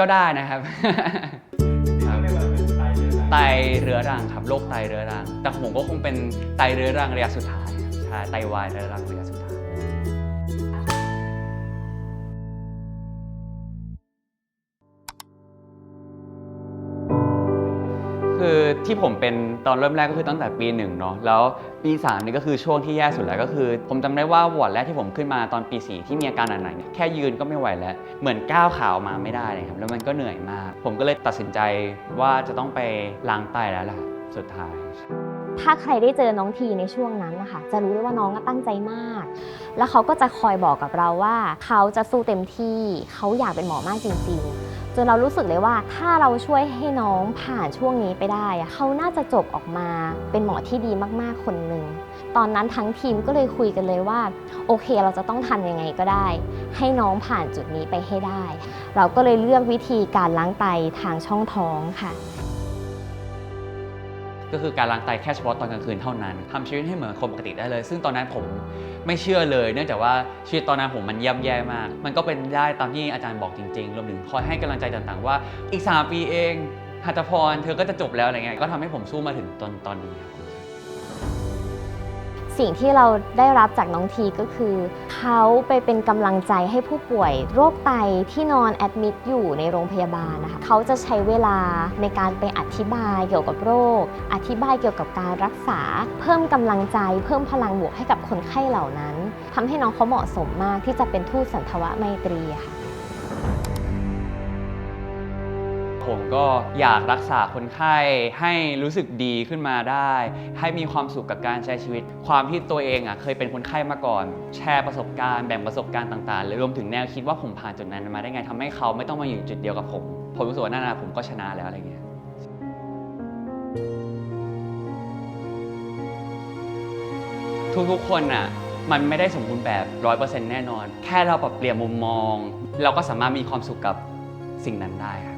ก็ได้นะครับ ไตเรื้อรังครับโรคไตเรื้อรัง แต่ของผมก็คงเป็นไตเรื้อรังระยะสุดท้ายครับใช่ไตวายเรื้อรังระยะสุดท้าย คือที่ผมเป็นตอนเริ่มแรกก็คือตั้งแต่ปีหนึ่งเนาะแล้วปีสามนี่ก็คือช่วงที่แย่สุดแล้วก็คือ ผมจำได้ว่าวอร์ดแรกที่ผมขึ้นมาตอนปีสี่ที่มีอาการหนักๆเนี่ยแค่ยืนก็ไม่ไหวแล้ว เหมือนก้าวขาออกมาไม่ได้เลยครับแล้วมันก็เหนื่อยมาก ผมก็เลยตัดสินใจว่าจะต้องไปล้างไตแล้วล่ะสุดท้าย ถ้าใครได้เจอน้องทีในช่วงนั้นนะคะจะรู้เลยว่าน้องตั้งใจมาก แล้วเขาก็จะคอยบอกกับเราว่า เขาจะสู้เต็มที่เขาอยากเป็นหมอมากจริง ๆ จนเรารู้สึกเลยว่าถ้าเราช่วยให้น้องผ่านช่วงนี้ไปได้เขาน่าจะจบออกมาเป็นหมอที่ดีมากๆคนหนึ่งตอนนั้นทั้งทีมก็เลยคุยกันเลยว่า โอเคเราจะต้องทำยังไงก็ได้ ให้น้องผ่านจุดนี้ไปให้ได้ เราก็เลยเลือกวิธีการล้างไตทางช่องท้องค่ะ ก็คือการล้างไตแค่เฉพาะตอนกลางคืนเท่านั้นทำชีวิตให้เหมือนคนปกติได้เลย ซึ่งตอนนั้นผมไม่เชื่อเลย เนื่องจากว่าชีวิตตอนนั้นผมมันย่ำแย่มาก มันก็เป็นได้ตามที่อาจารย์บอกจริงๆ รวมถึงคอยให้กำลังใจต่างๆ ว่าอีก 3 ปีเองหัตถพรเธอก็จะจบแล้วอะไรเงี้ยก็ทำให้ผมสู้มาถึงตอนตอนนี้ครับ สิ่งที่เราได้รับจากน้องทีก็คือ เขาไปเป็นกำลังใจให้ผู้ป่วย โรคไตที่นอนแอดมิดอยู่ในโรงพยาบาลนะคะเขาจะใช้เวลาในการไปอธิบายเกี่ยวกับโรค อธิบายเกี่ยวกับการรักษา เพิ่มกำลังใจ เพิ่มพลังบวกให้กับคนไข้เหล่านั้นทำให้น้องเขาเหมาะสมมากที่จะเป็นทูตสันทวไมตรีค่ะ ผมก็อยากรักษาคนไข้ให้รู้สึกดีขึ้นมาได้ ให้มีความสุขกับการใช้ชีวิต ความที่ตัวเองอะเคยเป็นคนไข้มาก่อน แชร์ประสบการณ์แบ่งประสบการณ์ต่างๆหรือรวมถึงแนวคิดว่าผมผ่านจุดนั้นมาได้ไงทำให้เขาไม่ต้องมาอยู่จุดเดียวกับผม ผมรู้สึกว่านั่นนะผมก็ชนะแล้วอะไรเงี้ยทุกๆ คนน่ะมันไม่ได้สมบูรณ์แบบ 100%แน่นอน แค่เราปรับเปลี่ยนมุมมอง เราก็สามารถมีความสุขกับสิ่งนั้นได้